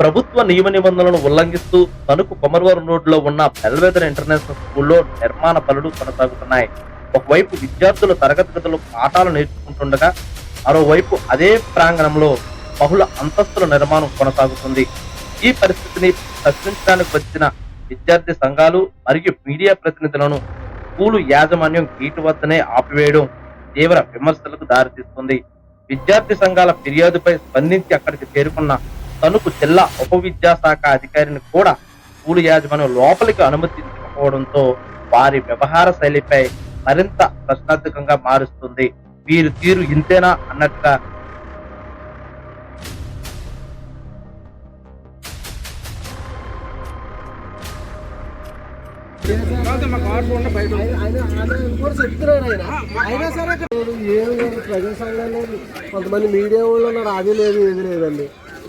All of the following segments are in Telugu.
ప్రభుత్వ నియమ నిబంధనలను ఉల్లంఘిస్తూ తణుకు కొమరవరం రోడ్లో ఉన్న బెల్వెదర్ ఇంటర్నేషనల్ స్కూల్లో నిర్మాణ పనులు కొనసాగుతున్నాయి. ఒకవైపు విద్యార్థులు తరగతి గదులు పాఠాలు నేర్చుకుంటుండగా మరోవైపు అదే ప్రాంగణంలో బహుళ అంతస్తుల నిర్మాణం కొనసాగుతుంది. ఈ పరిస్థితిని ప్రశ్నించడానికి వచ్చిన విద్యార్థి సంఘాలు మరియు మీడియా ప్రతినిధులను స్కూలు యాజమాన్యం గేటు వద్దనే ఆపివేయడం తీవ్ర విమర్శలకు దారితీస్తుంది. విద్యార్థి సంఘాల ఫిర్యాదుపై స్పందించి అక్కడికి చేరుకున్న తణుకు జిల్లా ఉప విద్యాశాఖ అధికారిని కూడా స్కూలు యాజమాన్యం లోపలికి అనుమతించకపోవడంతో వారి వ్యవహార శైలిపై మరింత ప్రశ్నార్థకంగా మారుస్తుంది. వీరి తీరు ఇంతేనా అన్నట్టుగా ప్రజాసంఘాలు కొంతమంది మీడియా వాళ్ళు ఉన్నారు. అది లేదు ఇది లేదండి.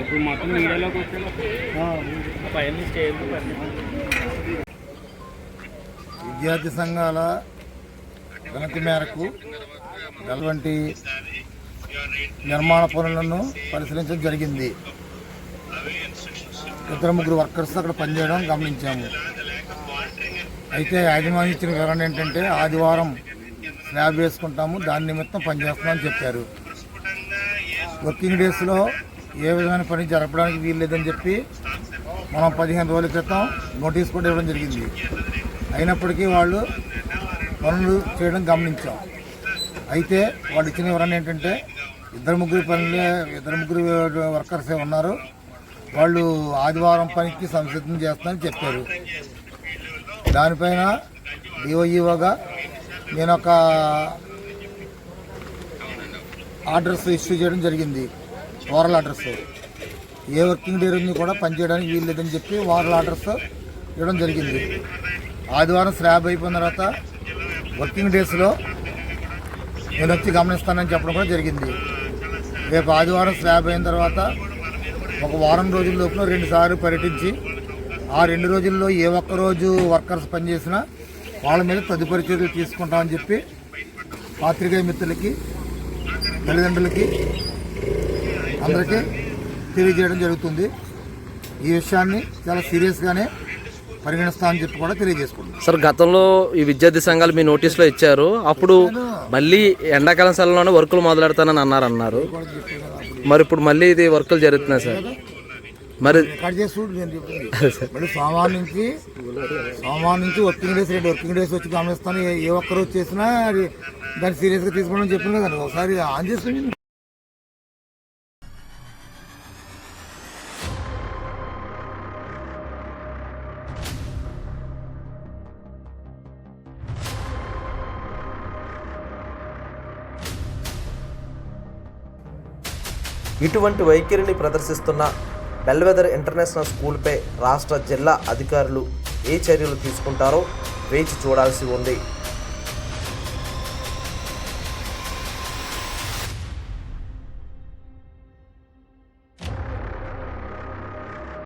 ఇప్పుడు మొత్తం మీడియాలోకి వచ్చే విద్యార్థి సంఘాల వినతి మేరకు అటువంటి నిర్మాణ పనులను పరిశీలించడం జరిగింది. ఇద్దరు ముగ్గురు వర్కర్స్ అక్కడ పనిచేయడం గమనించాము. అయితే యాజమాన్యం ఇచ్చిన వివరణ ఏంటంటే ఆదివారం స్లాబ్ వేసుకుంటాము దాని నిమిత్తం పనిచేస్తామని చెప్పారు. వర్కింగ్ డేస్లో ఏ విధమైన పని జరపడానికి వీల్లేదని చెప్పి మనం పదిహేను రోజుల క్రితం నోటీస్ కూడా ఇవ్వడం జరిగింది. అయినప్పటికీ వాళ్ళు పనులు చేయడం గమనించాం. అయితే వాళ్ళు ఇచ్చిన వివరణ ఏంటంటే ఇద్దరు ముగ్గురు పనులే ఇద్దరు ముగ్గురు వర్కర్సే ఉన్నారు. వాళ్ళు ఆదివారం పనికి సంసిద్ధం చేస్తామని చెప్పారు. దానిపైన డిఓఈఓగా నేను ఒక ఆర్డర్స్ ఇష్యూ చేయడం జరిగింది. ఓరల్ ఆర్డర్స్ ఏ వర్కింగ్ డే రోజుని కూడా పనిచేయడానికి వీలు లేదని చెప్పి ఓరల్ ఆర్డర్స్ ఇవ్వడం జరిగింది. ఆదివారం స్లాబ్ అయిపోయిన తర్వాత వర్కింగ్ డేస్లో నేను వచ్చి గమనిస్తానని చెప్పడం కూడా జరిగింది. రేపు ఆదివారం స్లాబ్ అయిన తర్వాత ఒక వారం రోజుల లోపల పర్యటించి ఆ రెండు రోజుల్లో ఏ ఒక్క రోజు వర్కర్స్ పనిచేసినా వాళ్ళ మీద తదుపరి చర్యలు తీసుకుంటామని చెప్పి పాత్రికేయ మిత్రులకి తల్లిదండ్రులకి అందరికీ తెలియజేయడం జరుగుతుంది. ఈ విషయాన్ని చాలా సీరియస్గానే పరిగణిస్తామని చెప్పి కూడా తెలియజేసుకుంటున్నాం. సార్ గతంలో ఈ విద్యార్థి సంఘాలు మీ నోటీసులో ఇచ్చారు. అప్పుడు మళ్ళీ ఎండాకాలం సెలవులోనే వర్కులు మొదలెడతానని అన్నారు అన్నారు మరి ఇప్పుడు మళ్ళీ ఇది వర్కులు జరుగుతున్నాయి సార్. మరి కట్ చేసి చూడు నేను చెప్పింది. మళ్ళీ సోమవారం నుంచి సోమవారం నుంచి వర్కింగ్ డేస్ రెండు వర్కింగ్ డేస్ వచ్చి గమనిస్తాను ఏ- ఏ ఒక్క రోజు చేసినా అది దాన్ని సీరియస్గా తీసుకోవడం చెప్పింది కదండి ఒకసారి ఆన్ చేసుకుని ఇటువంటి వైఖరిని ప్రదర్శిస్తున్న బెల్వెదర్ ఇంటర్నేషనల్ స్కూల్పై రాష్ట్ర జిల్లా అధికారులు ఏ చర్యలు తీసుకుంటారో వేచి చూడాల్సి ఉంది.